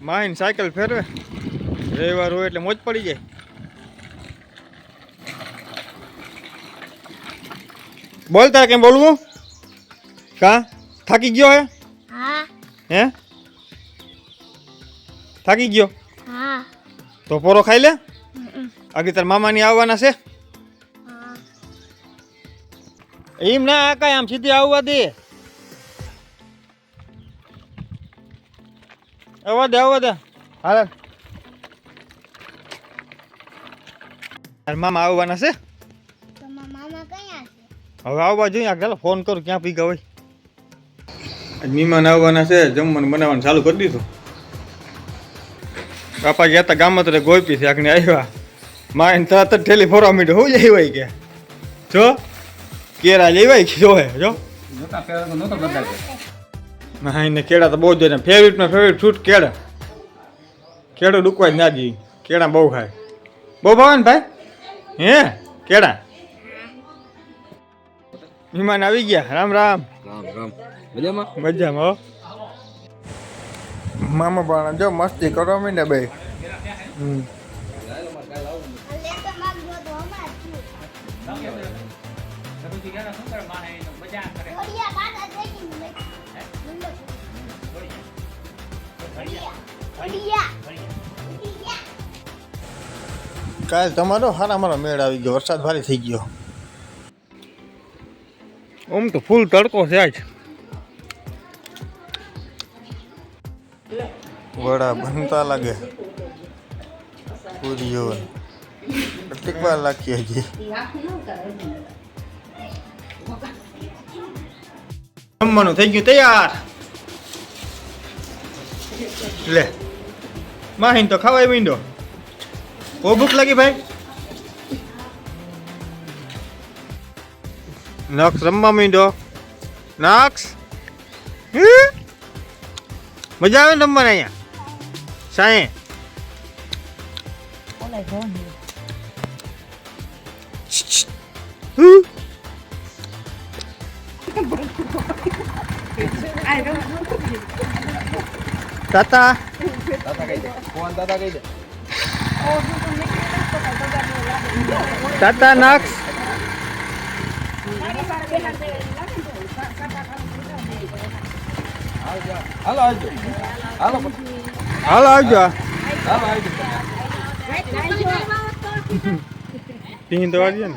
માહીન cycle ફેરવે. રવિવાર હોય એટલે મોજ પડી જાય. બોલતા કેમ બોલવું? કા? થાકી ગયો હે? હે. થાકી ગયો? તો પોરો ખાઈ લે. આગળ તાર મામાની આવવાના છે. એમ ના આ કાંઈ આમ સીધી આવવા દે. આવવા દે આવવા દે. હાલ. તાર મામા આવવાના છે? મામા હવે આવવા જોઈએ આ ચાલો ફોન કરું ક્યાં ભીગા હોય. આજ મહેમાન આવવાના છે જમવાનું બનાવવાનું ચાલુ કરી દીધું. બાપા ગયા હતા ગામમાં તો ગોપી છે આગળ આવ્યા. માં તરત જ ઠેલી ફોરવા માંડ્યો હું જઈ હોય કે જો કેરા લેવાય કે જો જો. નહોતા નહોતો બદલાતો હા એને કેળા તો બહુ જ જોઈએ ફેવરિટમાં ફેવરિટ ફ્રૂટ કેળા. કેળો ડૂકવા જ ના જઈ કેળા બહુ ખાય. બહુ ભાવે ને ભાઈ? હે? કેળા? મહેમાન આવી ગયા. રામ રામ. રામ રામ. મજામાં? મજામાં મામા પણ જો મસ્તી કરો મીને બે. હમ. કાલ તમારો હારા મારો મેળ આવી ગયો. વરસાદ ભારે થઈ ગયો. આમ તો ફૂલ તડકો છે આજ. વડા બનતા લાગે. પૂરીઓ. કેટલીક વાર લાગી હજી. જમવાનું થઈ ગયું તૈયાર. લે. માહીન તો ખાવાય મીંડો બહુ ભૂખ લાગી ભાઈ. નક્ષ રમવા મીંડો નક્ષ? મજા આવે ને રમવાને અહીંયા? સાંયે હુ? તાતા તાતા નક્ષ હાલો આવજો. હાલો હાલો આવજો હાલો આવજો ટીન તો વાળીએ ને.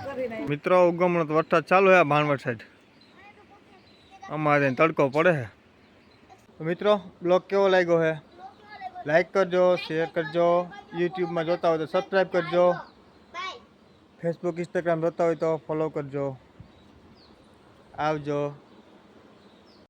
મિત્રો, ઉગમણો તો વરસાદ ચાલુ છે ભાણવડ સાઈડ. અમારે તડકો પડે છે. મિત્રો, બ્લોગ કેવો લાગ્યો છે? લાઈક કરજો શેર કરજો યુટ્યુબમાં જોતા હોય તો સબસ્ક્રાઈબ કરજો. ફેસબુક ઇન્સ્ટાગ્રામ જોતા હોય તો ફોલો કરજો. આવજો.